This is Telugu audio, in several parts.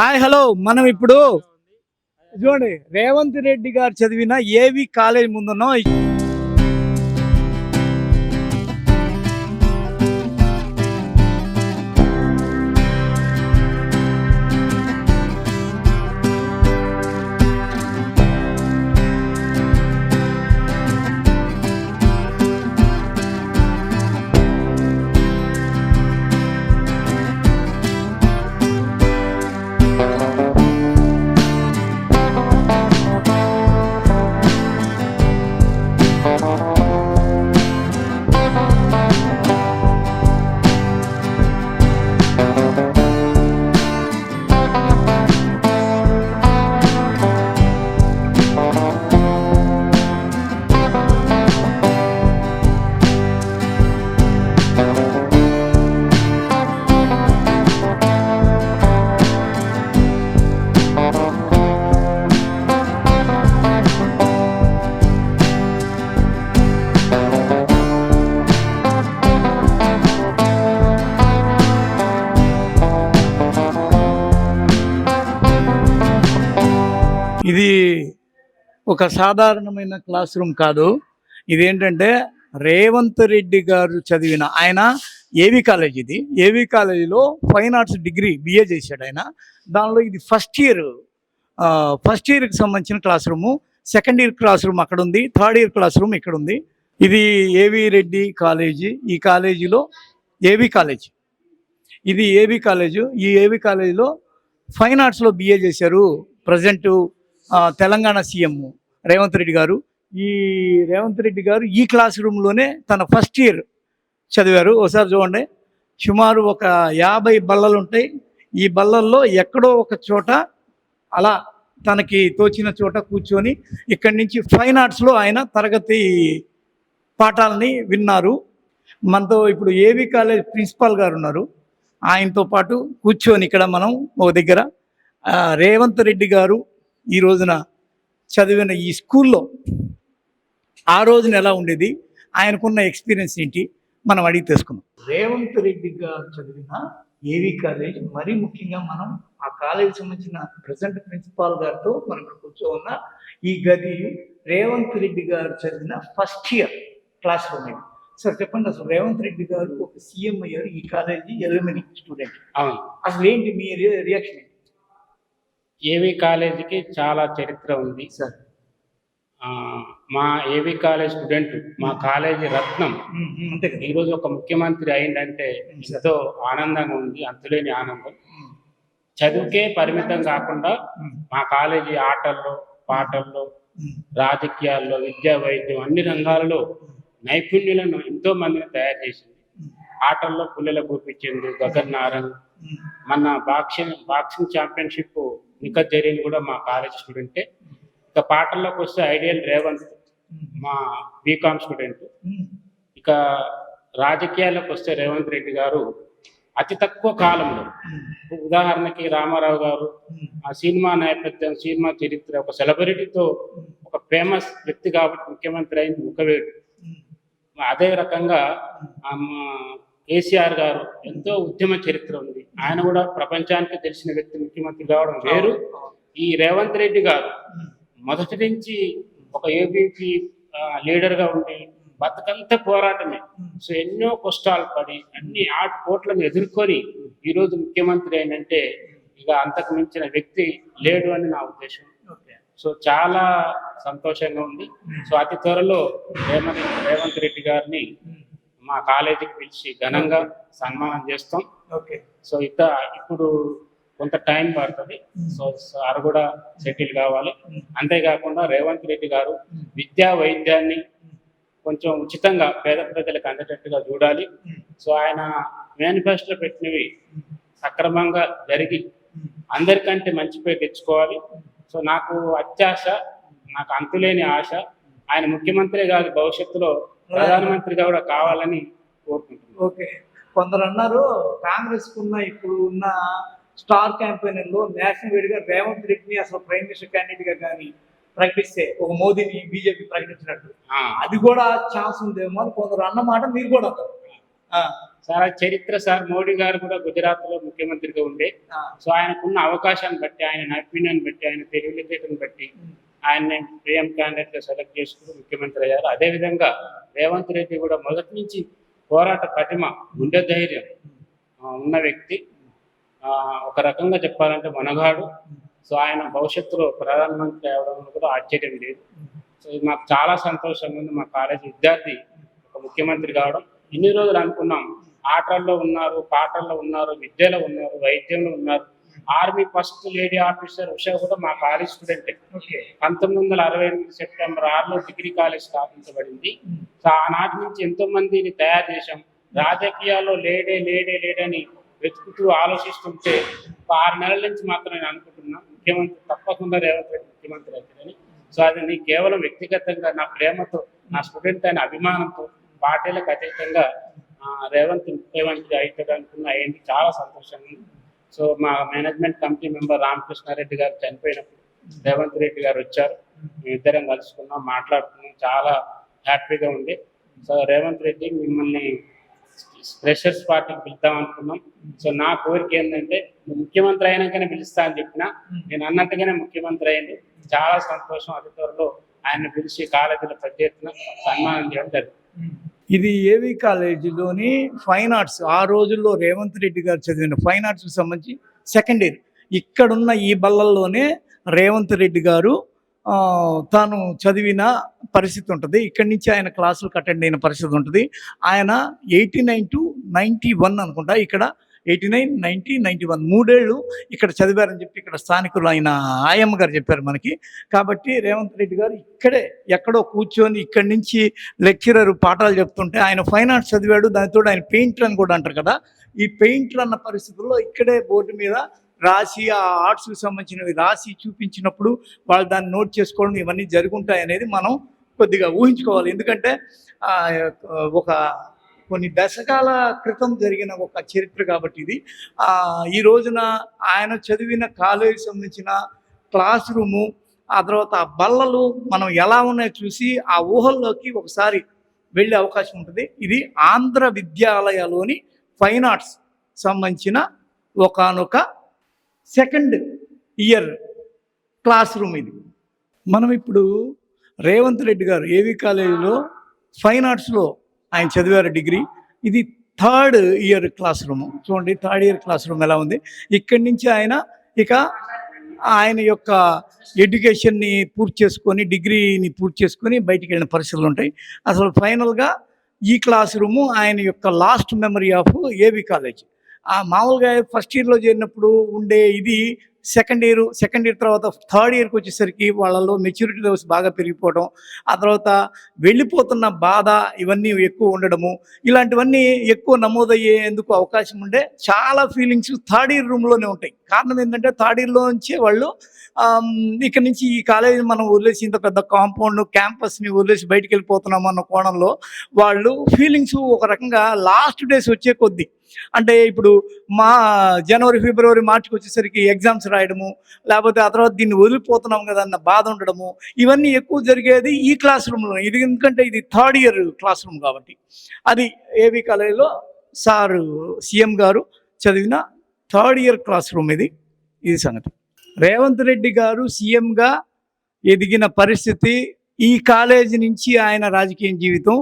Hi hello. మనం ఇప్పుడు చూడండి రేవంత్ రెడ్డి గారు చదివిన ఏవి కాలేజ్ ముందున్నాం ఒక సాధారణమైన క్లాస్ రూమ్ కాదు. ఇదేంటంటే రేవంత్ రెడ్డి గారు చదివిన ఆయన ఏవి కాలేజ్ ఇది. ఏవి కాలేజీలో ఫైన్ ఆర్ట్స్ డిగ్రీ బిఏ చేశాడు ఆయన. దానిలో ఇది ఫస్ట్ ఇయర్ ఫస్ట్ ఇయర్కి సంబంధించిన class room. Second year class room అక్కడ ఉంది. థర్డ్ ఇయర్ క్లాస్ రూమ్ ఇక్కడ ఉంది. ఇది ఏవి రెడ్డి కాలేజీ. ఈ కాలేజీలో ఏవి కాలేజ్? ఇది ఏవి కాలేజు? ఈ ఏవి కాలేజీలో ఫైన్ ఆర్ట్స్లో బిఏ చేశారు. Present Telangana CM. Revanth Reddy గారు. ఈ రేవంత్ రెడ్డి గారు ఈ క్లాస్ రూమ్లోనే తన ఫస్ట్ ఇయర్ చదివారు. ఒకసారి చూడండి. సుమారు ఒక యాభై బల్లలు ఉంటాయి. ఈ బల్లల్లో ఎక్కడో ఒక చోట అలా తనకి తోచిన చోట కూర్చొని ఇక్కడి నుంచి ఫైన్ ఆర్ట్స్లో ఆయన తరగతి పాఠాలని విన్నారు. మనతో ఇప్పుడు ఏవి కాలేజ్ ప్రిన్సిపాల్ గారు ఉన్నారు. ఆయనతో పాటు కూర్చొని ఇక్కడ మనం ఒక దగ్గర రేవంత్ రెడ్డి గారు ఈ రోజున చదివిన ఈ స్కూల్లో ఆ రోజున ఎలా ఉండేది? ఆయనకున్న ఎక్స్పీరియన్స్ ఏంటి? మనం అడిగి తెలుసుకుందాం. రేవంత్ రెడ్డి గారు చదివిన ఏవి కాలేజ్ మరీ ముఖ్యంగా మనం ఆ కాలేజీ సంబంధించిన ప్రజెంట్ ప్రిన్సిపాల్ గారితో మనం ఇక్కడ కూర్చో ఉన్న ఈ గది రేవంత్ రెడ్డి గారు చదివిన ఫస్ట్ ఇయర్ క్లాస్ రూమ్ ఇది. సార్ చెప్పండి అసలు రేవంత్ రెడ్డి గారు ఒక సీఎం అయ్యారు ఈ కాలేజీ ఎలిమెంటరీ స్టూడెంట్. అవును. అసలు ఏంటి మీ రియాక్షన్ ఏవి కాలేజీకి చాలా చరిత్ర ఉంది. సార్. మా ఏవి కాలేజ్ స్టూడెంట్ మా కాలేజీ రత్నం ఈరోజు ఒక ముఖ్యమంత్రి అయిందంటే ఎంతో ఆనందంగా ఉంది అంతులేని ఆనందం. చదువుకే పరిమితం కాకుండా మా కాలేజీ ఆటల్లో పాటల్లో రాజకీయాల్లో విద్యా వైద్యం అన్ని రంగాలలో నైపుణ్యులను ఎంతో మందిని తయారు చేసింది. ఆటల్లో పుల్లెల గోపించింది గగన్ నారంగ్ మన boxing boxing championship Nikhat Zareen కూడా మా కాలేజ్ స్టూడెంటే ఇక పాటల్లోకి వస్తే ఐడియల్ రేవంత్ మా బీకామ్ స్టూడెంట్ ఇక రాజకీయాలకు వస్తే రేవంత్ రెడ్డి గారు అతి తక్కువ కాలంలో. ఉదాహరణకి రామారావు గారు ఆ సినిమా నేపథ్యం సినిమా చరిత్ర ఒక సెలబ్రిటీతో ఒక ఫేమస్ వ్యక్తి కాబట్టి ముఖ్యమంత్రి అయింది ముఖవేడు. అదే రకంగా కేసీఆర్ గారు ఎంతో ఉద్యమ చరిత్ర ఉంది. ఆయన కూడా ప్రపంచానికి తెలిసిన వ్యక్తి ముఖ్యమంత్రి కావడం వేరు. ఈ రేవంత్ రెడ్డి గారు మొదటి నుంచి ఒక ఏబీపీ లీడర్గా ఉండి బతుకంతా పోరాటమే. సో ఎన్నో కష్టాలు పడి అన్ని ఆట పోట్లను ఎదుర్కొని ఈరోజు ముఖ్యమంత్రి అయినంటే ఇక అంతకు మించిన వ్యక్తి లేడు అని నా ఉద్దేశం. సో చాలా సంతోషంగా ఉంది. సో అతి త్వరలో రేవంత్ రేవంత్ రెడ్డి గారిని మా కాలేజీకి పిలిచి ఘనంగా సన్మానం చేస్తాం. ఓకే. సో ఇత ఇప్పుడు కొంత టైం పడుతుంది. సో సార్ కూడా సెటిల్ కావాలి. అంతేకాకుండా రేవంత్ రెడ్డి గారు విద్యా వైద్యాన్ని కొంచెం ఉచితంగా పేద ప్రజలకు అందేటట్టుగా చూడాలి. సో ఆయన మేనిఫెస్టో పెట్టినవి సక్రమంగా జరిగి అందరికంటే మంచి పేరు తెచ్చుకోవాలి. సో నాకు అత్యాశ నాకు అంతులేని ఆశ. ఆయన ముఖ్యమంత్రి కాదు భవిష్యత్తులో ప్రధానమంత్రిగా కూడా కావాలని కోరుకుంటున్నాను. ఓకే. కొందరు అన్నారు కాంగ్రెస్ కున్న ఇప్పుడు ఉన్న స్టార్ క్యాంపెయిన్లో నేషనల్ వేడిగా రేవంత్ రెడ్డిని అసలు ప్రైమ్ మినిస్టర్ క్యాండిడేట్గా కానీ ప్రకటిస్తే ఒక మోదీని బీజేపీ ప్రకటించినట్టు. అది కూడా ఛాన్స్ ఉందేమో అని కొందరు అన్నమాట మీరు కూడా చాలా చరిత్ర సార్ మోడీ గారు కూడా గుజరాత్లో ముఖ్యమంత్రిగా ఉండే. సో ఆయనకున్న అవకాశాన్ని బట్టి ఆయన నైపుణ్యాన్ని బట్టి ఆయన తెలివితేటను బట్టి ఆయన్ని ప్రియం క్యాండిడేట్గా సెలెక్ట్ చేసుకుని ముఖ్యమంత్రి అయ్యారు. అదేవిధంగా రేవంత్ రెడ్డి కూడా మొదటి నుంచి పోరాట పటిమ గుండె ధైర్యం ఉన్న వ్యక్తి. ఒక రకంగా చెప్పాలంటే మనగాడు సో ఆయన భవిష్యత్తులో ప్రధానమంత్రి అవడంలో కూడా ఆశ్చర్యం లేదు. సో ఇది మాకు చాలా సంతోషంగా ఉంది. మా కాలేజీ విద్యార్థి ఒక ముఖ్యమంత్రి కావడం. ఇన్ని రోజులు అనుకున్నాం. ఆటల్లో ఉన్నారు పాటల్లో ఉన్నారు విద్యలో ఉన్నారు వైద్యంలో ఉన్నారు. Army first lady officer Usha కూడా మా కాలేజ్ స్టూడెంటే. పంతొమ్మిది వందల అరవై ఎనిమిది సెప్టెంబర్ ఆరులో డిగ్రీ కాలేజ్ స్థాపించబడింది. సో ఆనాటి నుంచి ఎంతో మందిని తయారు చేశాం. రాజకీయాల్లో లేడే లేడే లేడని వెతుకుతూ ఆలోచిస్తుంటే ఆరు నెలల నుంచి మాత్రం నేను అనుకుంటున్నా. ముఖ్యమంత్రి తప్పకుండా రేవంత్ రెడ్డి ముఖ్యమంత్రి అవుతారని సో అది నీ కేవలం వ్యక్తిగతంగా నా ప్రేమతో నా స్టూడెంట్ అయిన అభిమానంతో పార్టీలకు అతీతంగా రేవంత్ ముఖ్యమంత్రి అవుతాడు అనుకున్న అయ్యింది చాలా సంతోషంగా సో మా మేనేజ్మెంట్ కమిటీ మెంబర్ రామకృష్ణారెడ్డి గారు చనిపోయినప్పుడు రేవంత్ రెడ్డి గారు వచ్చారు. మేము ఇద్దరం కలుసుకున్నాం మాట్లాడుకున్నాం. చాలా హ్యాపీగా ఉంది సో రేవంత్ రెడ్డి మిమ్మల్ని ఫ్రెషర్స్ పార్టీకి పిలుద్దాం అనుకున్నాం. సో నా కోరిక ఏంటంటే ముఖ్యమంత్రి అయినాకనే పిలుస్తా అని చెప్పిన నేను అన్నట్టుగానే ముఖ్యమంత్రి అయింది చాలా సంతోషం అధికారులు ఆయన పిలిచి కాలేజీలో పెద్ద ఎత్తున సన్మానం చేయడం జరిగింది. ఇది ఏవి కాలేజీలోని ఫైన్ ఆర్ట్స్. ఆ రోజుల్లో రేవంత్ రెడ్డి గారు చదివిన ఫైన్ ఆర్ట్స్కి సంబంధించి సెకండ్ ఇయర్. ఇక్కడున్న ఈ బల్లల్లోనే రేవంత్ రెడ్డి గారు తాను చదివిన పరిస్థితి ఉంటుంది. ఇక్కడి నుంచి ఆయన క్లాసులకు అటెండ్ అయిన పరిస్థితి ఉంటుంది. ఆయన eighty nine to ninety one అనుకుంటా ఇక్కడ eighty nine ninety ninety one మూడేళ్ళు ఇక్కడ చదివారని చెప్పి ఇక్కడ స్థానికులు ఆయన ఆయమ్మ గారు చెప్పారు మనకి. కాబట్టి రేవంత్ రెడ్డి గారు ఇక్కడే ఎక్కడో కూర్చొని ఇక్కడి నుంచి లెక్చరర్ పాఠాలు చెప్తుంటే ఆయన ఫైన్ ఆర్ట్స్ చదివాడు దానితో ఆయన పెయింటర్ అని కూడా అంటారు కదా. ఈ పెయింటర్ అన్న పరిస్థితుల్లో ఇక్కడే బోర్డు మీద రాసి ఆ ఆర్ట్స్కి సంబంధించినవి రాసి చూపించినప్పుడు వాళ్ళు దాన్ని నోట్ చేసుకోవడం ఇవన్నీ జరుగుంటాయి అనేది మనం కొద్దిగా ఊహించుకోవాలి. ఎందుకంటే ఒక కొన్ని దశకాల క్రితం జరిగిన ఒక చరిత్ర కాబట్టి ఇది. ఈ రోజున ఆయన చదివిన కాలేజీ సంబంధించిన క్లాస్ రూము ఆ తర్వాత ఆ బల్లలు మనం ఎలా ఉన్నాయో చూసి ఆ ఊహల్లోకి ఒకసారి వెళ్ళే అవకాశం ఉంటుంది. ఇది ఆంధ్ర విద్యాలయలోని ఫైన్ ఆర్ట్స్ సంబంధించిన ఒకానొక సెకండ్ ఇయర్ క్లాస్ రూమ్ ఇది. మనం ఇప్పుడు రేవంత్ రెడ్డి గారు ఏవి కాలేజీలో ఫైన్ ఆర్ట్స్లో ఆయన చదివారు డిగ్రీ. ఇది థర్డ్ ఇయర్ క్లాస్ రూమ్. చూడండి థర్డ్ ఇయర్ క్లాస్ రూమ్ ఎలా ఉంది. ఇక్కడి నుంచి ఆయన ఇక ఆయన యొక్క ఎడ్యుకేషన్ని పూర్తి చేసుకొని డిగ్రీని పూర్తి చేసుకొని బయటికి వెళ్ళిన పరిస్థితులు ఉంటాయి. అసలు ఫైనల్గా ఈ క్లాస్ రూము ఆయన యొక్క last memory of A V college. ఆ మామూలుగా ఫస్ట్ ఇయర్లో చేరినప్పుడు ఉండే ఇది సెకండ్ ఇయర్ సెకండ్ ఇయర్ తర్వాత థర్డ్ ఇయర్కి వచ్చేసరికి వాళ్ళలో మెచ్యూరిటీ లెవెల్స్ బాగా పెరిగిపోవడం ఆ తర్వాత వెళ్ళిపోతున్న బాధ ఇవన్నీ ఎక్కువ ఉండడము ఇలాంటివన్నీ ఎక్కువ నమోదయ్యేందుకు అవకాశం ఉండే చాలా ఫీలింగ్స్ థర్డ్ ఇయర్ రూమ్లోనే ఉంటాయి. కారణం ఏంటంటే థర్డ్ ఇయర్లో నుంచే వాళ్ళు ఇక్కడ నుంచి ఈ కాలేజీ మనం వదిలేసి ఇంత పెద్ద కాంపౌండ్ క్యాంపస్ని వదిలేసి బయటికి వెళ్ళిపోతున్నాం అన్న కోణంలో వాళ్ళు ఫీలింగ్స్ ఒక రకంగా లాస్ట్ డేస్ వచ్చే కొద్దీ అంటే ఇప్పుడు మా జనవరి ఫిబ్రవరి మార్చికి వచ్చేసరికి ఎగ్జామ్స్ రాయడము లేకపోతే ఆ తర్వాత దీన్ని వదిలిపోతున్నాం కదా అన్న బాధ ఉండడము ఇవన్నీ ఎక్కువ జరిగేది ఈ క్లాస్ రూమ్లో ఇది ఎందుకంటే ఇది థర్డ్ ఇయర్ క్లాస్ రూమ్ కాబట్టి. అది ఏవి కాలేజీలో సార్ సీఎం గారు చదివిన థర్డ్ ఇయర్ క్లాస్ రూమ్ ఇది. ఇది సంగతి. రేవంత్ రెడ్డి గారు సీఎంగా ఎదిగిన పరిస్థితి ఈ కాలేజీ నుంచి ఆయన రాజకీయ జీవితం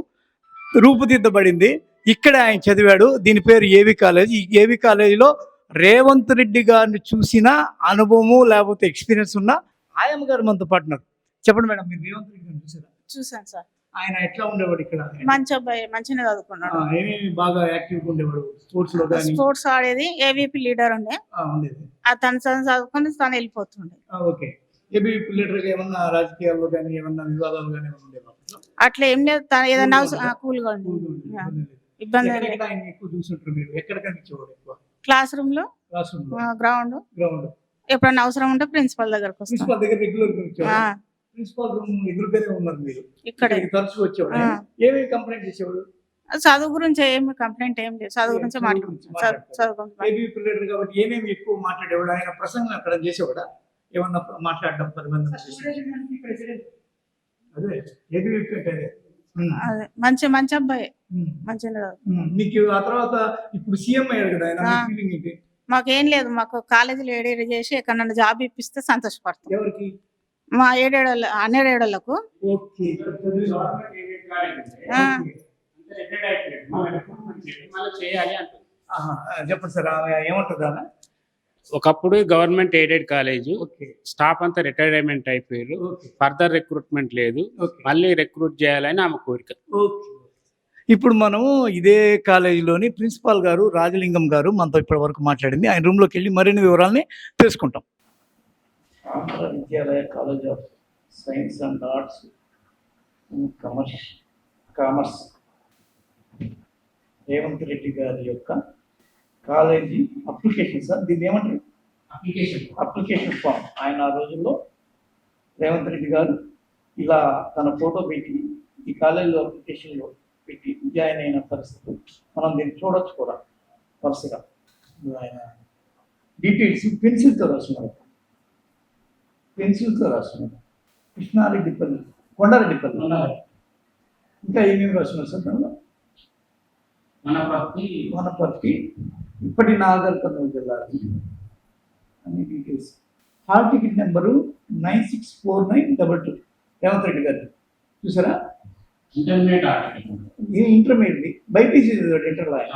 రూపుదిద్దబడింది. ఇక్కడే ఆయన చదివాడు. దీని పేరు ఏవి కాలేజ్? ఈ ఏవి కాలేజీలో రేవంత్ రెడ్డి గారిని చూసిన అనుభవము లేకపోతే ఎక్స్పీరియన్స్ ఉన్న ఆయమ్మ గారు మనతో పాటున్నారు చెప్పండి మేడం మీరు రేవంత్ రెడ్డి గారిని చూసారా? చూసాను సార్. ఆయన ఎట్లా ఉండేవాడు ఇక్కడ? మంచి అబ్బాయి మంచిగా చదువుకున్నాడు. ఏమేమి బాగా యాక్టివ్గా ఉండేవాడు? స్పోర్ట్స్లో స్పోర్ట్స్ ఆడేది ఏవీపీ లీడర్ ఉండే. ఉండేది. ఆ తను తను చదువుకొని తను వెళ్ళిపోతుండే. ఓకే. ఏబీ లీడర్గా ఏమన్నా రాజకీయాల్లో కానీ ఏమన్నా వివాదాలు కానీ ఏమన్నా ఉండేవా? అట్లా ఏం లేదు. తను ఏదైనా Cool అవసరం గా కూల్గా ఉండేది. ఇబ్బంది ఎక్కువ చూసుంటారు మీరు? ఎక్కువ? క్లాస్ రూమ్లో? క్లాస్ రూమ్లో? గ్రౌండ్. గ్రౌండ్. ఎప్పుడైనా అవసరం ఉంటే ప్రిన్సిపల్ దగ్గరకు వస్తాం. ప్రిన్సిపాల్ దగ్గర రెగ్యులర్ ఆ, వచ్చేవాడు ప్రిన్సిపాల్ రూమ్ ఎదురుగానే ఉన్నారు మీరు. ఇక్కడే. తరచు వచ్చేవాడు. ఏమేమి కంప్లైంట్ చేసేవాడు చదువు గురించి ఏమి కంప్లైంట్ ఏం లేదు. చదువు గురించి చదువు గురించి మాట్లాడుతాం మాట్లాడతారు. చదువు గురించి మాట్లాడతాం. ఏబీ లీడర్ కాబట్టి ఏమేమి ఎక్కువ మాట్లాడేవాడు? ఆయన ప్రసంగం అక్కడ చేసేవాడా? ఏమన్నా మాట్లాడడం పది మంది అదే ఏబీ అంటే అదే ఉమ్. అదే. మంచి మంచి అబ్బాయి. ఉమ్. నీకు ఆ తర్వాత ఇప్పుడు సీఎం అయ్యాడు కదా ఆయన మాకేం లేదు మాకు కాలేజీలో ఏడేడు చేసి ఎక్కడన్నా జాబ్ ఇప్పిస్తే సంతోషపడతాం. ఎవరికి? మా అన్నేడేడోళ్ళకు. అంటుంది. ఆహా. చెప్పండి సార్ ఏమంటుంది ఒకప్పుడు government aided college okay. Staff అంతా రిటైర్మెంట్ అయిపోయారు. ఫర్దర్ రిక్రూట్మెంట్ లేదు. మళ్ళీ రిక్రూట్ చేయాలని ఆమె కోరిక. ఓకే. ఇప్పుడు మనము ఇదే కాలేజీలోని ప్రిన్సిపాల్ గారు రాజలింగం గారు మనతో ఇప్పటి వరకు మాట్లాడింది. ఆయన రూమ్లోకి వెళ్ళి మరిన్ని వివరాలని తెలుసుకుంటాం. Andhra Vidyalaya college of science and arts commerce commerce Revanth Reddy గారి యొక్క కాలేజీ అప్లికేషన్ సార్ దీన్ని ఏమంటారు? Application application form. ఆయన ఆ రోజుల్లో రేవంత్ రెడ్డి గారు ఇలా తన ఫోటో పెట్టి ఈ కాలేజీలో అప్లికేషన్లో పెట్టి జాయిన్ అయిన పరిస్థితి. మనం దీన్ని చూడొచ్చు కూడా వరుసగా. ఆయన డీటెయిల్స్ పెన్సిల్తో రాస్తున్నారు. పెన్సిల్తో రాస్తున్నారు. కృష్ణారెడ్డిపల్లి కొండారెడ్డిపల్లి ఇంకా ఏమేమి రాస్తున్నారు సార్ దానిలో మన భక్తి వనపర్తి ఇప్పటి నాగర్ కర్నూలు జిల్లాకి అన్ని details hall ticket number nine six four nine double two. Revanth Reddy గారు చూసారా? ఇది ఇంటర్మీడియట్ బైపీసీ ఇంటర్లో ఆయన.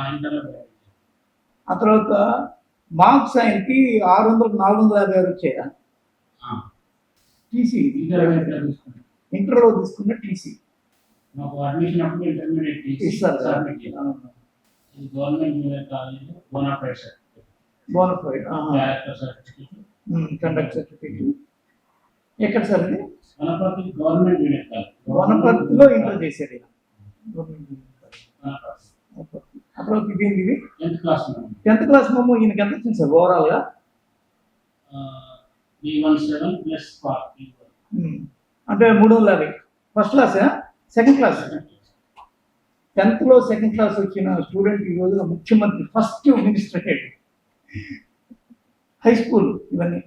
ఆ తర్వాత మార్క్స్ ఆయనకి ఆరు వందలకు నాలుగు వందల యాభై ఆరు వచ్చాయా? టీసీ. ఇంటర్లో తీసుకున్న టీసీ. ఇస్తారు government junior college bonafide certificate bonafide character certificate. Conduct certificate. ఎక్కడ సార్ ఇది వనపర్తి గవర్నమెంట్ జూనియర్ కాలేజ్ వనపర్తిలో ఇంటర్ చేశారు తర్వాత ఇదేంటి ఇది? టెన్త్ క్లాస్ టెన్త్ క్లాస్ మమ్మల్ని ఈయనకి ఎంత వచ్చింది సార్ ఓవరాల్గా ఈ వన్ సెవెన్ ప్లస్ ఉమ్. అంటే మూడు వందల యాభై. First class? Second class. టెన్త్లో సెకండ్ క్లాస్ వచ్చిన స్టూడెంట్ ఈ రోజున ముఖ్యమంత్రి first minister head high school ఇవన్నీ.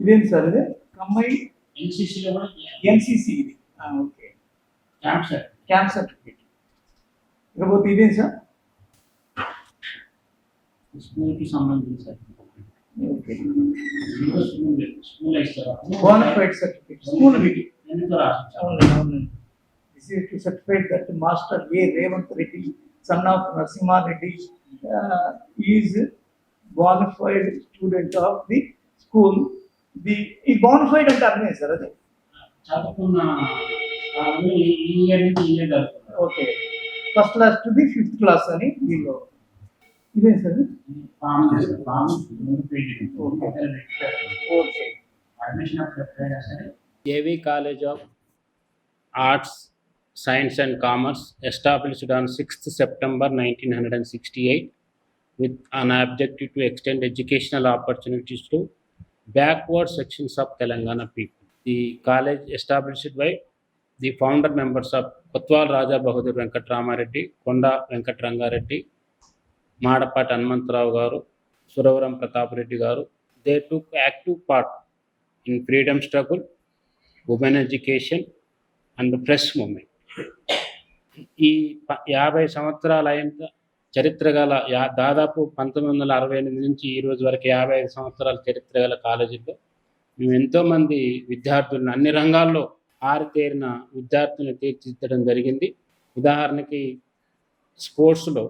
ఇదేంటి సార్ ఇది? కమ్మాయి ఎన్సీసీలో కూడా ఎన్సిసి ఇది. ఓకే. సర్టిఫికేట్. Camp certificate. ఇకపోతే ఇదేంటి సార్? స్కూల్కి సంబంధించిన okay. School school certificate school ఇది ఎందుకు రాసించారు to certify that Master A. Revant Reddy, son of Narasimha Reddy, uh, is bona fide student of the school. The ఈ bona fide అంటే అర్థమే సార్ అది? Okay. First class to the fifth class అని వీళ్ళు ఇదే ఓకే. అడ్మిషన్ సరే A V college of arts science and commerce established on sixth September nineteen hundred and sixty eight with an objective to extend educational opportunities to backward sections of Telangana people the college established by the founder members of Kotwal Raja Bahadur Venkatarama Reddy Konda Venkata Ranga Reddy Madapati Hanumantha Rao గారు సురవరం ప్రతాప్ రెడ్డి గారు they to active part in freedom struggle women education and press movement ఈ యాభై సంవత్సరాల అయిన చరిత్ర గల యా దాదాపు పంతొమ్మిది వందల అరవై ఎనిమిది నుంచి ఈ రోజు వరకు యాభై ఐదు సంవత్సరాల చరిత్ర గల కాలేజీలో మేము ఎంతోమంది విద్యార్థులను అన్ని రంగాల్లో ఆరితేరిన విద్యార్థులను తీర్చిదిద్దడం జరిగింది. ఉదాహరణకి స్పోర్ట్స్లో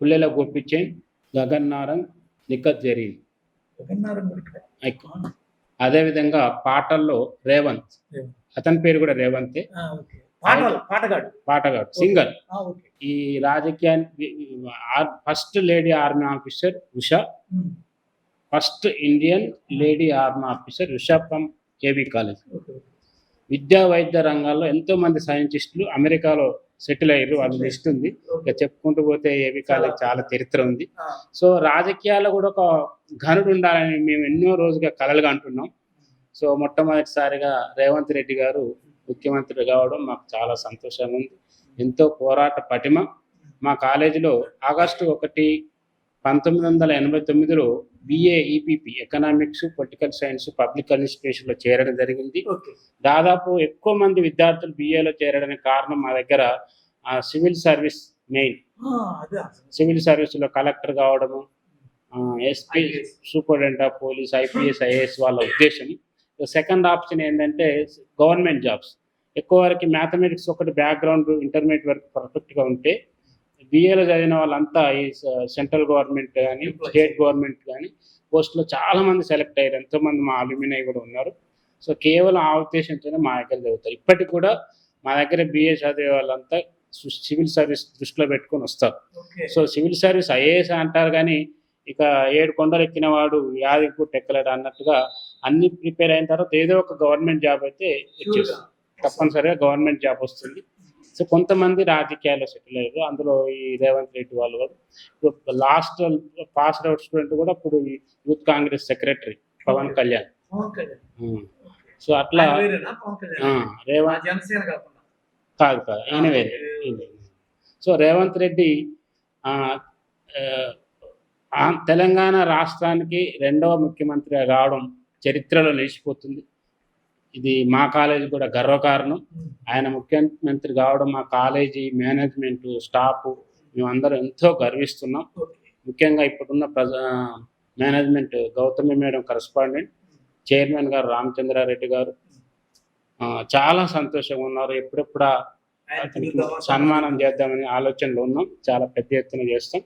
పుల్లెల గోపిచంద్ గగన్ నారంగ్ నిఖత్ జరీన్. అదేవిధంగా పాటల్లో రేవంత్. అతని పేరు కూడా రేవంతే. పాటగాడు. పాటగాడు. సింగర్. ఈ రాజకీయానికి first lady army officer Usha. First Indian lady army officer Usha from A B college. విద్యా వైద్య రంగాల్లో ఎంతో మంది సైంటిస్టులు అమెరికాలో సెటిల్ అయ్యారు వాళ్ళ లిస్ట్ ఉంది. ఇక చెప్పుకుంటూ పోతే ఏబీ కాలేజ్ చాలా చరిత్ర ఉంది. సో రాజకీయాల్లో కూడా ఒక ఘనుడు ఉండాలని మేము ఎన్నో రోజుగా కలలుగా అంటున్నాం. సో మొట్టమొదటిసారిగా రేవంత్ రెడ్డి గారు ముఖ్యమంత్రి కావడం మాకు చాలా సంతోషంగా ఉంది ఎంతో పోరాట పటిమ. మా కాలేజీలో ఆగస్టు ఒకటి పంతొమ్మిది వందల ఎనభై తొమ్మిదిలో BA EPP economics political science public అడ్మినిస్ట్రేషన్లో చేరడం జరిగింది. దాదాపు ఎక్కువ మంది విద్యార్థులు బిఏలో చేరడానికి కారణం మా దగ్గర ఆ సివిల్ సర్వీస్ మెయిన్. సివిల్ సర్వీస్లో కలెక్టర్ కావడము SP. Superintendent of police IPS IAS వాళ్ళ ఉద్దేశం. సెకండ్ ఆప్షన్ ఏంటంటే గవర్నమెంట్ జాబ్స్ ఎక్కువ వరకు మ్యాథమెటిక్స్ ఒకటి బ్యాక్గ్రౌండ్ ఇంటర్మీడియట్ వరకు పర్ఫెక్ట్గా ఉంటే బిఏలో చదివిన వాళ్ళంతా ఈ సెంట్రల్ గవర్నమెంట్ కానీ. స్టేట్ గవర్నమెంట్ కానీ పోస్టులో చాలా మంది సెలెక్ట్ అయ్యారు. ఎంతోమంది మా అల్యూమినై కూడా ఉన్నారు. సో కేవలం ఆ ఉద్దేశంతోనే మా దగ్గర చదువుతారు ఇప్పటికి కూడా మా దగ్గర బిఏ చదివే వాళ్ళంతా సివిల్ సర్వీస్ దృష్టిలో పెట్టుకొని వస్తారు. సో సివిల్ సర్వీస్ ఐఏఎస్ అంటారు కానీ ఇక ఏడు కొండలు ఎక్కిన వాడు యాది కూడా ఎక్కలేడు అన్నట్టుగా అన్ని ప్రిపేర్ అయిన తర్వాత ఏదో ఒక గవర్నమెంట్ జాబ్ అయితే తప్పనిసరిగా గవర్నమెంట్ జాబ్ వస్తుంది. సో కొంతమంది రాజకీయాల్లో సెటిల్ అయ్యారు. అందులో ఈ రేవంత్ రెడ్డి వాళ్ళు కూడా. ఇప్పుడు లాస్ట్ పాస్ అవుట్ స్టూడెంట్ కూడా ఇప్పుడు youth Congress secretary Pawan Kalyan. So అట్లా రేవంత్ కాదు కాదు. వేరే. వేరే. సో రేవంత్ రెడ్డి తెలంగాణ రాష్ట్రానికి రెండవ ముఖ్యమంత్రిగా కావడం చరిత్రలో నిలిచిపోతుంది. ఇది మా కాలేజీ కూడా గర్వకారణం ఆయన ముఖ్యమంత్రి కావడం మా కాలేజీ మేనేజ్మెంట్ స్టాఫ్ మేమందరం ఎంతో గర్విస్తున్నాం. ముఖ్యంగా ఇప్పుడున్న ప్రజ management Gautami madam correspondent chairman గారు రామచంద్రారెడ్డి గారు. చాలా సంతోషంగా ఉన్నారు. ఎప్పుడెప్పుడా సన్మానం చేద్దామని ఆలోచనలో ఉన్నాం. చాలా పెద్ద ఎత్తున చేస్తాం.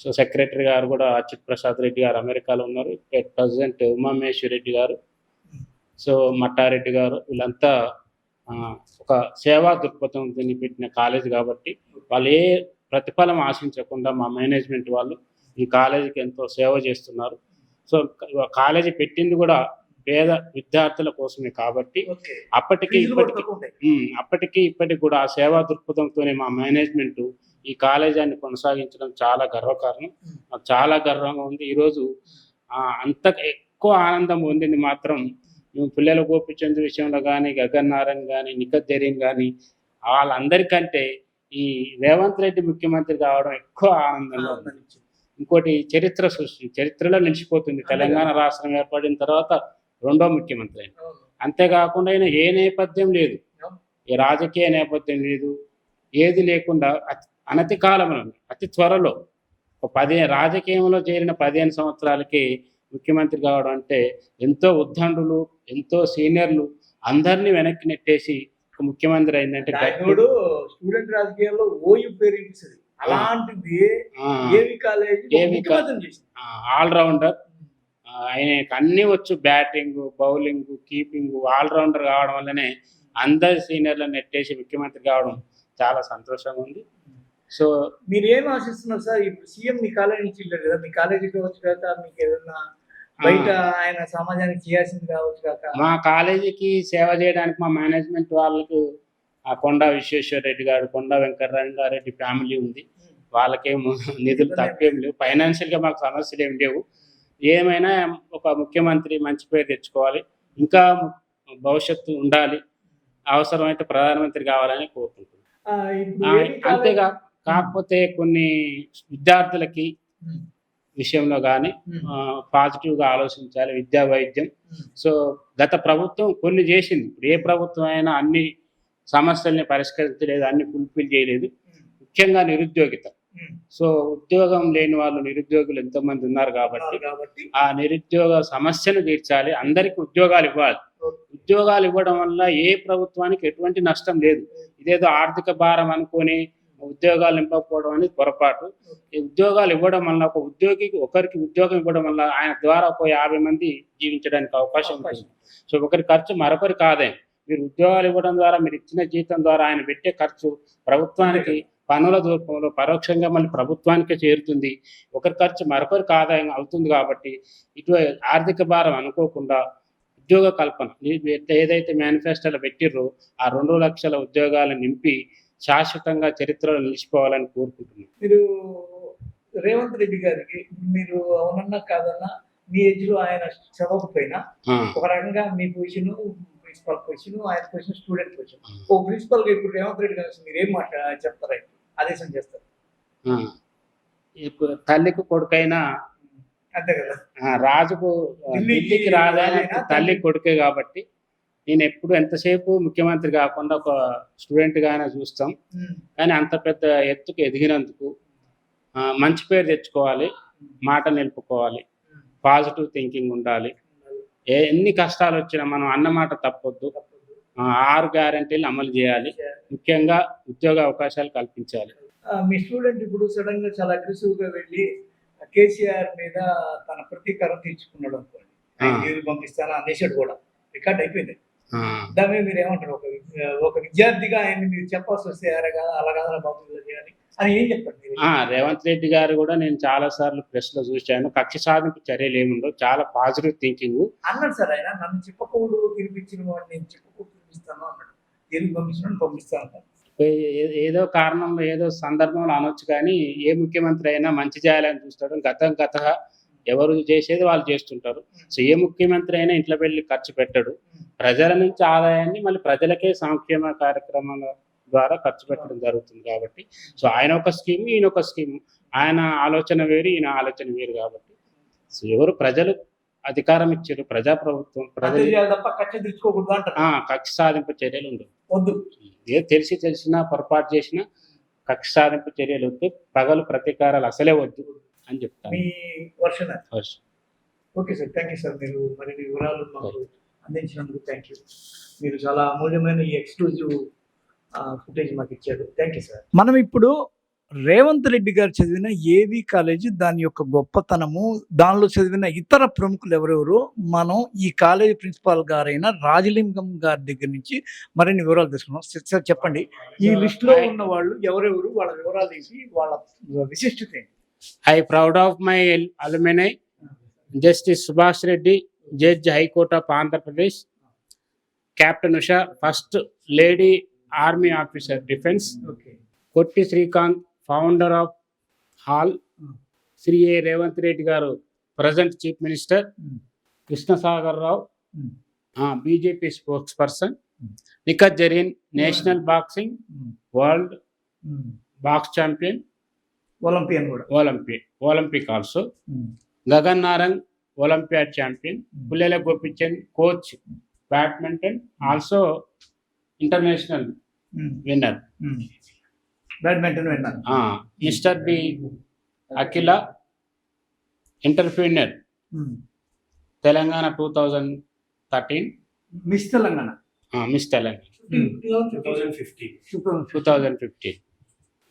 సో సెక్రటరీ గారు కూడా అచ్యుత్ ప్రసాద్ రెడ్డి గారు అమెరికాలో ఉన్నారు. ప్రెసిడెంట్ ఉమామేశ్వర్ రెడ్డి గారు. సో మట్టారెడ్డి గారు వీళ్ళంతా ఒక సేవా దృక్పథం పెట్టిన కాలేజ్ కాబట్టి వాళ్ళు ఏ ప్రతిఫలం ఆశించకుండా మా మేనేజ్మెంట్ వాళ్ళు ఈ కాలేజీకి ఎంతో సేవ చేస్తున్నారు. సో కాలేజీ పెట్టింది కూడా పేద విద్యార్థుల కోసమే కాబట్టి అప్పటికి ఇప్పటికి అప్పటికి ఇప్పటికి కూడా ఆ సేవా దృక్పథంతోనే మా మేనేజ్మెంట్ ఈ కాలేజాన్ని కొనసాగించడం చాలా గర్వకారణం. నాకు చాలా గర్వంగా ఉంది. ఈరోజు ఆ, అంత ఎక్కువ ఆనందం పొందింది మాత్రం మేము పిల్లల గోపిచంద్ విషయంలో కానీ గగన్ నారాయణ కానీ నిఖత్ జరీన్ కానీ వాళ్ళందరికంటే ఈ రేవంత్ రెడ్డి ముఖ్యమంత్రి కావడం ఎక్కువ ఆనందంగా ఉంది. ఇంకోటి చరిత్ర సృష్టి చరిత్రలో నిలిచిపోతుంది. తెలంగాణ రాష్ట్రం ఏర్పడిన తర్వాత రెండో ముఖ్యమంత్రి ఆయన అంతేకాకుండా ఆయన ఏ నేపథ్యం లేదు. ఏ రాజకీయ నేపథ్యం లేదు. ఏది లేకుండా అనతి కాలంలో అతి త్వరలో ఒక పది రాజకీయంలో చేరిన పదిహేను సంవత్సరాలకి ముఖ్యమంత్రి కావడం అంటే ఎంతో ఉద్దండులు ఎంతో సీనియర్లు అందరినీ వెనక్కి నెట్టేసి ఒక ముఖ్యమంత్రి అయిందంటే స్టూడెంట్ రాజకీయాల్లో ఓయూ పేరు అలాంటిది ఆల్రౌండర్. ఆ, ఆయనకి అన్ని వచ్చు బ్యాటింగ్ బౌలింగ్ కీపింగ్ ఆల్రౌండర్ కావడం వల్లనే అందరి సీనియర్లను నెట్టేసి ముఖ్యమంత్రి కావడం చాలా సంతోషంగా ఉంది. సో మీరు ఏం ఆశిస్తున్నారు సార్? ఇప్పుడు సీఎం మీ కాలేజ్ నుంచి వెళ్ళారు కదా మీ కాలేజీకి వచ్చి కాక మీకు ఏదైనా బయట ఆయన సమాజానికి చేయాల్సింది కావచ్చు కాక? మా కాలేజీకి సేవ చేయడానికి మా మేనేజ్మెంట్ వాళ్ళకు ఆ కొండ విశ్వేశ్వర రెడ్డి గారు కొండ వెంకటరంగారెడ్డి ఫ్యామిలీ ఉంది. వాళ్ళకేం నిధులు తప్పేం లేవు. ఫైనాన్షియల్గా మాకు సమస్యలు ఏం లేవు. ఏమైనా ఒక ముఖ్యమంత్రి మంచి పేరు తెచ్చుకోవాలి. ఇంకా భవిష్యత్తు ఉండాలి. అవసరమైతే ప్రధానమంత్రి కావాలని కోరుకుంటున్నాను అంతేగా. కాకపోతే కొన్ని విద్యార్థులకి విషయంలో కానీ పాజిటివ్గా ఆలోచించాలి విద్యా వైద్యం. సో గత ప్రభుత్వం కొన్ని చేసింది. ఇప్పుడు ఏ ప్రభుత్వం అయినా అన్ని సమస్యల్ని పరిష్కరించలేదు అన్ని ఫుల్ఫిల్ చేయలేదు. ముఖ్యంగా నిరుద్యోగిత. సో ఉద్యోగం లేని వాళ్ళు నిరుద్యోగులు ఎంతోమంది ఉన్నారు కాబట్టి కాబట్టి. ఆ నిరుద్యోగ సమస్యను తీర్చాలి. అందరికీ ఉద్యోగాలు ఇవ్వాలి. ఉద్యోగాలు ఇవ్వడం వల్ల ఏ ప్రభుత్వానికి ఎటువంటి నష్టం లేదు. ఇదేదో ఆర్థిక భారం అనుకొని ఉద్యోగాలు నింపకపోవడం అనేది పొరపాటు. ఈ ఉద్యోగాలు ఇవ్వడం వల్ల ఒక ఉద్యోగికి ఒకరికి ఉద్యోగం ఇవ్వడం వల్ల ఆయన ద్వారా ఒక యాభై మంది జీవించడానికి అవకాశం ఉంటుంది. సో ఒకరి ఖర్చు మరొకరి కాదే. మీరు ఉద్యోగాలు ఇవ్వడం ద్వారా మీరు ఇచ్చిన జీతం ద్వారా ఆయన పెట్టే ఖర్చు ప్రభుత్వానికి పన్నుల రూపంలో పరోక్షంగా మళ్ళీ ప్రభుత్వానికే చేరుతుంది. ఒకరి ఖర్చు మరొకరికి ఆదాయం అవుతుంది కాబట్టి ఇటు ఆర్థిక భారం అనుకోకుండా ఉద్యోగ కల్పన. ఏదైతే మేనిఫెస్టోలో పెట్టిర్రో ఆ రెండు లక్షల ఉద్యోగాలను నింపి శాశ్వతంగా చరిత్రలో నిలిచిపోవాలని కోరుకుంటున్నాను. మీరు రేవంత్ రెడ్డి గారికి మీరు అవునన్నా కాదన్నా మీ ఏజ్లో ఆయన చదవకపోయినా ఒక రకంగా మీ పొజిషన్ ప్రిన్సిపల్ పొజిషన్ ఆయన పొజిషన్ స్టూడెంట్ పొజిషన్. ఓ ప్రిన్సిపల్గా ఇప్పుడు రేవంత్ రెడ్డి గారు మీరు ఏం మాట్లా చెప్తారా? ఆదేశం చేస్తారు. తల్లికి కొడుకైనా అంతే కదా. రాజుకు ఢిల్లీకి రాజైనా తల్లి కొడుకే కాబట్టి నేను ఎప్పుడు ఎంతసేపు ముఖ్యమంత్రి కాకుండా ఒక స్టూడెంట్ గానే చూస్తాం. కానీ అంత పెద్ద ఎత్తుకు ఎదిగినందుకు మంచి పేరు తెచ్చుకోవాలి మాట నిలుపుకోవాలి పాజిటివ్ థింకింగ్ ఉండాలి. ఏ ఎన్ని కష్టాలు వచ్చినా మనం అన్నమాట తప్పొద్దు. ఆరు గ్యారంటీలు అమలు చేయాలి. ముఖ్యంగా ఉద్యోగ అవకాశాలు కల్పించాలి. మీ స్టూడెంట్ ఇప్పుడు సడన్గా చాలా అగ్రెసివ్గా వెళ్ళి కేసీఆర్ మీద తన ప్రతీకారం తీర్చుకున్నాడు అనుకోండి. పంపిస్తాను అనేసాడు కూడా. రికార్డ్ అయిపోయింది. దాని మీద మీరు ఏమంటారు ఒక ఒక విద్యార్థిగా ఆయన మీరు చెప్పాల్సి వస్తే కాదు అలా కాదు బాబు చేయాలి అని. ఏం చెప్తారు రేవంత్ రెడ్డి గారు కూడా నేను చాలా సార్లు ప్రెస్లో చూశాను. కక్ష సాధింపు చర్యలు ఏముండవు. చాలా పాజిటివ్ థింకింగ్. అన్నాడు సార్ ఆయన. నన్ను చెప్పకూడదు తినిపించిన వాడిని నేను చెప్పకూడదు తినిపిస్తాను అన్నాడు. జైలు పంపించిన పంపిస్తాను అన్నాడు. ఏదో కారణంలో ఏదో సందర్భంలో అనొచ్చు కానీ ఏ ముఖ్యమంత్రి అయినా మంచి చేయాలని చూస్తాడు. గతం గత ఎవరు చేసేది వాళ్ళు చేస్తుంటారు. సో ఏ ముఖ్యమంత్రి అయినా ఇంట్లో వెళ్ళి ఖర్చు పెట్టడు. ప్రజల నుంచి ఆదాయాన్ని మళ్ళీ ప్రజలకే సంక్షేమ కార్యక్రమాల ద్వారా ఖర్చు పెట్టడం జరుగుతుంది కాబట్టి సో ఆయన ఒక స్కీమ్ ఈయన ఒక స్కీమ్. ఆయన ఆలోచన వేరు ఈయన ఆలోచన వేరు కాబట్టి సో ఎవరు ప్రజలు అధికారం ఇచ్చారు ప్రజాప్రభుత్వం కక్ష సాధింపు చర్యలు ఉండవు. ఏ తెలిసి తెలిసినా పొరపాటు చేసినా కక్ష సాధింపు చర్యలు వద్దు పగలు ప్రతీకారాలు అసలే వద్దు అని చెప్తాను okay sir thank you sir మీరు మరి మీ వివరాలు అందించినందుకు థ్యాంక్ యూ మీరు చాలా అమూల్యమైన ఈ ఎక్స్క్లూజివ్ ఫుటేజ్ మాకు ఇచ్చారు. థ్యాంక్ యూ సార్ మనం ఇప్పుడు రేవంత్ రెడ్డి గారు చదివిన ఏవి కాలేజీ దాని యొక్క గొప్పతనము దానిలో చదివిన ఇతర ప్రముఖులు ఎవరెవరు? మనం ఈ కాలేజీ ప్రిన్సిపాల్ గారైన రాజలింగం గారి దగ్గర నుంచి మరిన్ని వివరాలు తీసుకున్నాం సార్, చెప్పండి. ఈ లిస్ట్లో ఉన్న వాళ్ళు ఎవరెవరు? వాళ్ళ వివరాలు తీసి వాళ్ళ విశిష్టత I proud of my alumni justice Subhash Reddy judge high court of Andhra Pradesh captain Usha first lady army officer defence. Kotti Srikanth founder of hall. Shri A. Revanth Reddy గారు present chief minister. Krishna Sagar Rao. BJP spokesperson. Nikhat Zareen national boxing world box champion. Olympian కూడా. Olympic Olympic also. Gagan Narang Olympiad champion Pullela Gopichand coach badminton also international winner badminton విన్నాను mister B Akhila entrepreneur Telangana two thousand thirteen miss Telangana miss Telangana 2015. Two thousand fifteen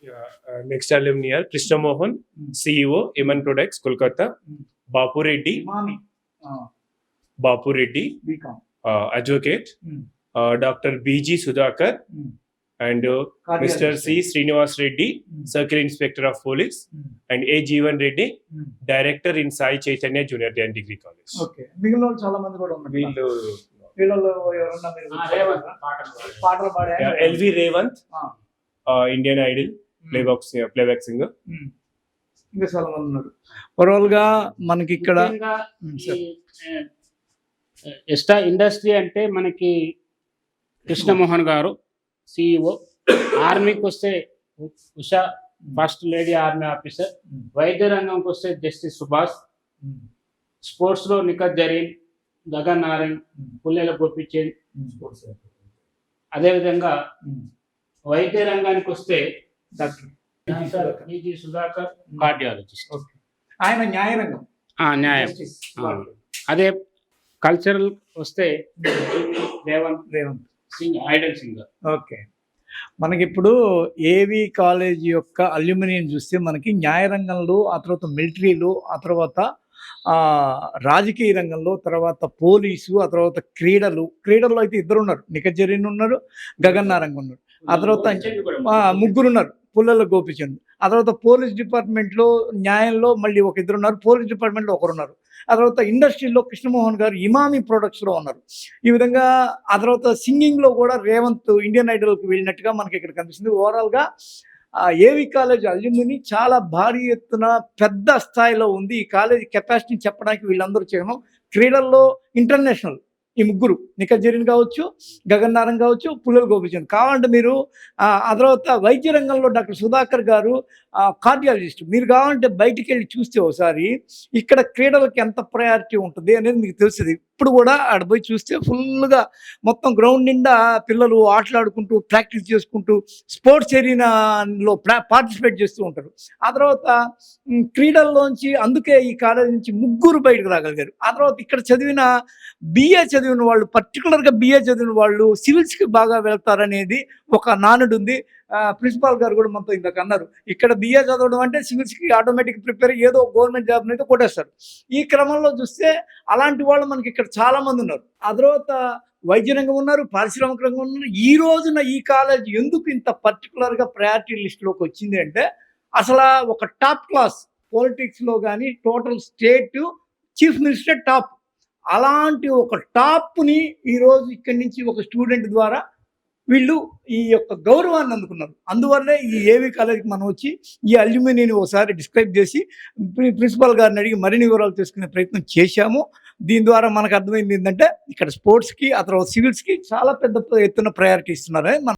Yeah, uh, next alumni are Krishna Mohan, CEO, Eman Products, Kolkata. Mm. Uh. Mm. Uh, Dr. B.G. Sudhakar Mm. and uh, Mr. C. Srinivas Reddy, Circle Inspector of Police, and A. Jeevan Reddy, Director in Sai Chaitanya Junior and Degree College. Okay మిగిలిన చాలా మంది కూడా ఉన్నారు వీళ్ళు వీళ్ళలో ఎవరన్నా మీరు పాటలు పాడే yeah, L.V. ఇంకా చాలా మంది ఉన్నారు ఓవరాల్గా మనకి ఇక్కడ ఎస్టా ఇండస్ట్రీ అంటే మనకి కృష్ణమోహన్ గారు సిఇఓ ఆర్మీకి వస్తే Usha first lady army officer. వైద్య రంగంకి వస్తే జస్టిస్ సుభాష్. స్పోర్ట్స్లో నిఖత్ జరీన్ గగన్ నారాయణ్. పుల్లెల గోపిచంద్. అదేవిధంగా. వైద్య రంగానికి వస్తే డాక్టర్ సుధాకర్ కార్డియాలజిస్ట్ ఓకే ఆయన న్యాయరంగం. న్యాయం. అదే కల్చరల్ వస్తే Revanth. Revanth. Sing idol singer okay. మనకి ఇప్పుడు ఏవి కాలేజ్ యొక్క అల్యూమినియం చూస్తే మనకి న్యాయ రంగంలో ఆ తర్వాత మిలిటరీలో ఆ తర్వాత ఆ, రాజకీయ రంగంలో తర్వాత పోలీసు ఆ తర్వాత క్రీడలు క్రీడల్లో అయితే ఇద్దరు ఉన్నారు నిఖత్ జరీన్ ఉన్నారు గగన్ నారంగ్ ఉన్నారు. ఆ తర్వాత ముగ్గురు. ఉన్నారు పుల్లల గోపిచంద్. ఆ తర్వాత పోలీస్ డిపార్ట్మెంట్లో న్యాయంలో మళ్ళీ ఒక ఇద్దరు ఉన్నారు పోలీస్ డిపార్ట్మెంట్లో ఒకరు ఉన్నారు. ఆ తర్వాత ఇండస్ట్రీలో కృష్ణమోహన్ గారు ఇమామి ప్రొడక్ట్స్లో ఉన్నారు. ఈ విధంగా ఆ తర్వాత సింగింగ్లో కూడా రేవంత్ ఇండియన్ ఐడల్కి వెళ్ళినట్టుగా మనకి ఇక్కడ కనిపిస్తుంది. ఓవరాల్గా ఏవి కాలేజ్ అల్యూమిని చాలా భారీ ఎత్తున పెద్ద స్థాయిలో ఉంది. ఈ కాలేజ్ కెపాసిటీని చెప్పడానికి వీళ్ళందరూ చేయడం క్రీడల్లో ఇంటర్నేషనల్ ఈ ముగ్గురు నిఖత్ కావచ్చు గగన్నారం కావచ్చు పుల్లల గోపిచంద్. కావాలంటే మీరు ఆ ఆ తర్వాత వైద్య రంగంలో డాక్టర్ సుధాకర్ గారు కార్డియాలజిస్ట్. మీరు కావాలంటే బయటికి వెళ్ళి చూస్తే ఒకసారి ఇక్కడ క్రీడలకు ఎంత ప్రయారిటీ ఉంటుంది అనేది మీకు తెలుస్తుంది. ఇప్పుడు కూడా ఆడ పోయి చూస్తే ఫుల్గా మొత్తం గ్రౌండ్ నిండా పిల్లలు ఆటలాడుకుంటూ ప్రాక్టీస్ చేసుకుంటూ స్పోర్ట్స్ ఎరీనాలో పార్టిసిపేట్ చేస్తూ ఉంటారు. ఆ తర్వాత క్రీడల్లోంచి అందుకే ఈ కాలేజ్ నుంచి ముగ్గురు బయటకు రాగలిగారు. ఆ తర్వాత ఇక్కడ చదివిన బిఏ చదివిన వాళ్ళు పర్టికులర్గా బిఏ చదివిన వాళ్ళు సివిల్స్కి బాగా వెళ్తారనేది ఒక నానుడు ఉంది ప్రిన్సిపాల్ గారు కూడా మనతో ఇందాక అన్నారు ఇక్కడ బిఏ చదవడం అంటే సివిల్స్కి ఆటోమేటిక్ ప్రిపేర్ ఏదో గవర్నమెంట్ జాబ్ అయితే కొట్టేస్తారు. ఈ క్రమంలో చూస్తే అలాంటి వాళ్ళు మనకి ఇక్కడ చాలా మంది ఉన్నారు. ఆ తర్వాత వైద్య రంగం ఉన్నారు పారిశ్రామిక రంగం ఉన్నారు. ఈ రోజున ఈ కాలేజ్ ఎందుకు ఇంత పర్టికులర్గా ప్రయారిటీ లిస్టులోకి వచ్చింది అంటే అసలు ఒక టాప్ క్లాస్ పాలిటిక్స్లో కానీ total state chief minister top అలాంటి ఒక టాప్ని ఈరోజు ఇక్కడి నుంచి ఒక స్టూడెంట్ ద్వారా వీళ్ళు ఈ యొక్క గౌరవాన్ని అందుకున్నారు. అందువల్లే ఈ ఏవి కాలేజీకి మనం వచ్చి ఈ అల్యూమినియం ఒకసారి డిస్క్రైబ్ చేసి ప్రి- గారిని అడిగి మరిన్ని వివరాలు తెలుసుకునే ప్రయత్నం చేశాము. దీని ద్వారా మనకు అర్థమైంది ఏంటంటే ఇక్కడ స్పోర్ట్స్కి ఆ తర్వాత సివిల్స్కి చాలా పెద్ద ఎత్తున ప్రయారిటీ ఇస్తున్నారు మనం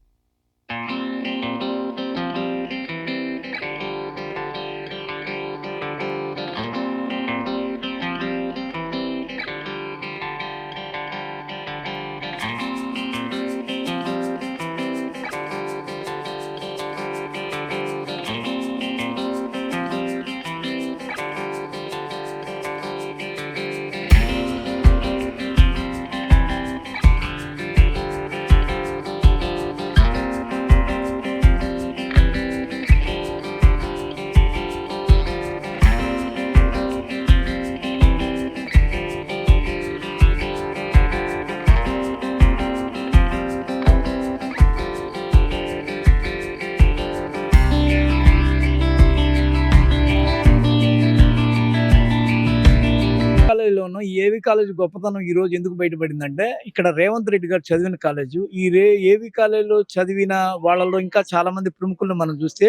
కాలేజ్ గొప్పతనం ఈ రోజు ఎందుకు బయటపడిందంటే ఇక్కడ రేవంత్ రెడ్డి గారు చదివిన కాలేజు ఈ రే ఏవి కాలేజీలో చదివిన వాళ్ళలో ఇంకా చాలా మంది ప్రముఖులను మనం చూస్తే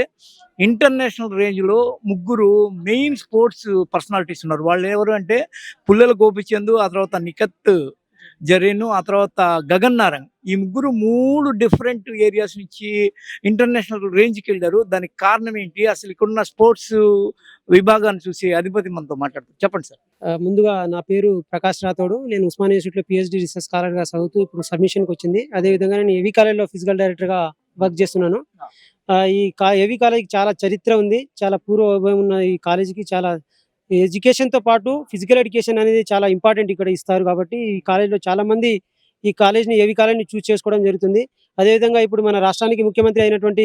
ఇంటర్నేషనల్ రేంజ్లో ముగ్గురు మెయిన్ స్పోర్ట్స్ పర్సనాలిటీస్ ఉన్నారు. వాళ్ళు ఎవరు అంటే పుల్లెల గోపిచంద్ ఆ తర్వాత నిఖత్ జరీను ఆ తర్వాత గగన్ నారంగ్ ఈ ముగ్గురు మూడు డిఫరెంట్ ఏరియాస్ నుంచి ఇంటర్నేషనల్ రేంజ్కి వెళ్ళారు దానికి కారణం ఏంటి? అసలు ఇక్కడున్న స్పోర్ట్స్ విభాగాన్ని చూసి అధిపతి మనతో మాట్లాడుతారు. చెప్పండి సార్. ముందుగా నా పేరు ప్రకాష్ రాథోడు. నేను ఉస్మానియా ఇన్స్టిట్యూట్లో పిహెచ్డి రీసెర్చ్ స్కాలర్గా చదువుతూ ఇప్పుడు సబ్మిషన్కి వచ్చింది. అదేవిధంగా నేను ఏవి కాలేజ్లో ఫిజికల్ డైరెక్టర్గా వర్క్ చేస్తున్నాను. ఈ కా ఏవి కాలేజీకి చాలా చరిత్ర ఉంది. చాలా పూర్వ ఉన్న ఈ కాలేజీకి చాలా ఎడ్యుకేషన్తో పాటు ఫిజికల్ ఎడ్యుకేషన్ అనేది చాలా ఇంపార్టెంట్ ఇక్కడ ఇస్తారు కాబట్టి ఈ కాలేజీలో చాలా మంది ఈ కాలేజ్ని ఏవి కాలేజ్ని చూస్ చేసుకోవడం జరుగుతుంది. అదేవిధంగా ఇప్పుడు మన రాష్ట్రానికి ముఖ్యమంత్రి అయినటువంటి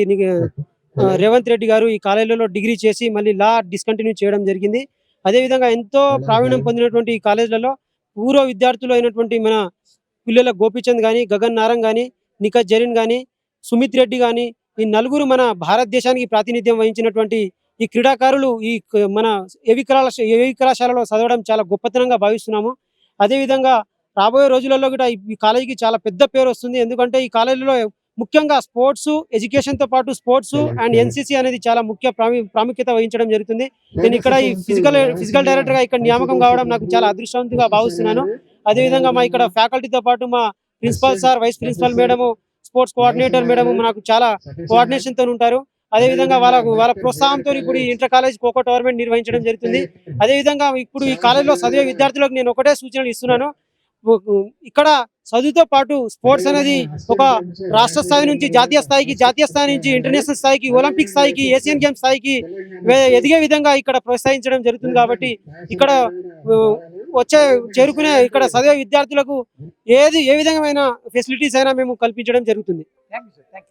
రేవంత్ రెడ్డి గారు ఈ కాలేజీలలో డిగ్రీ చేసి మళ్ళీ లా డిస్కంటిన్యూ చేయడం జరిగింది. అదేవిధంగా ఎంతో ప్రావీణ్యం పొందినటువంటి ఈ కాలేజీలలో పూర్వ విద్యార్థులు అయినటువంటి మన పిల్లల గోపిచంద్ కానీ గగన్ నారంగ్ కానీ నిఖత్ జరీన్ కానీ సుమిత్ రెడ్డి కానీ ఈ నలుగురు మన భారతదేశానికి ప్రాతినిధ్యం వహించినటువంటి ఈ క్రీడాకారులు ఈ మన ఏవి కళాశ ఏవి కళాశాలలో చదవడం చాలా గొప్పతనంగా భావిస్తున్నాము. అదేవిధంగా రాబోయే రోజులలో కూడా ఈ- కాలేజీకి చాలా పెద్ద పేరు వస్తుంది. ఎందుకంటే ఈ కాలేజీలో ముఖ్యంగా స్పోర్ట్స్ ఎడ్యుకేషన్తో పాటు స్పోర్ట్స్ అండ్ ఎన్సీసీ అనేది చాలా ముఖ్య ప్రాము- ప్రాముఖ్యత వహించడం జరుగుతుంది. నేను ఇక్కడ ఈ ఫిజికల్ ఫిజికల్ డైరెక్టర్గా ఇక్కడ నియామకం కావడం నాకు చాలా అదృష్టవంతంగా భావిస్తున్నాను. అదేవిధంగా మా ఇక్కడ ఫ్యాకల్టీతో పాటు మా principal sir vice principal madam sports coordinator madam నాకు చాలా కోఆర్డినేషన్తో ఉంటారు అదే విధంగా వాళ్ళ వాళ్ళ ప్రోత్సాహంతో ఇప్పుడు ఇంటర్ కాలేజ్ కోకో టోర్నమెంట్ నిర్వహించడం జరుగుతుంది. అదే విధంగా ఇప్పుడు ఈ కాలేజీలో చదివే విద్యార్థులకు నేను ఒకటే సూచనలు ఇస్తున్నాను. ఇక్కడ చదువుతో పాటు స్పోర్ట్స్ అనేది ఒక రాష్ట్ర స్థాయి నుంచి జాతీయ స్థాయికి జాతీయ స్థాయి నుంచి ఇంటర్నేషనల్ స్థాయికి ఒలింపిక్ స్థాయికి ఏషియన్ గేమ్స్ స్థాయికి ఎదిగే విధంగా ఇక్కడ ప్రోత్సహించడం జరుగుతుంది కాబట్టి ఇక్కడ వచ్చే చేరుకునే ఇక్కడ చదివే విద్యార్థులకు ఏది ఏ విధమైన ఫెసిలిటీస్ అయినా మేము కల్పించడం జరుగుతుంది.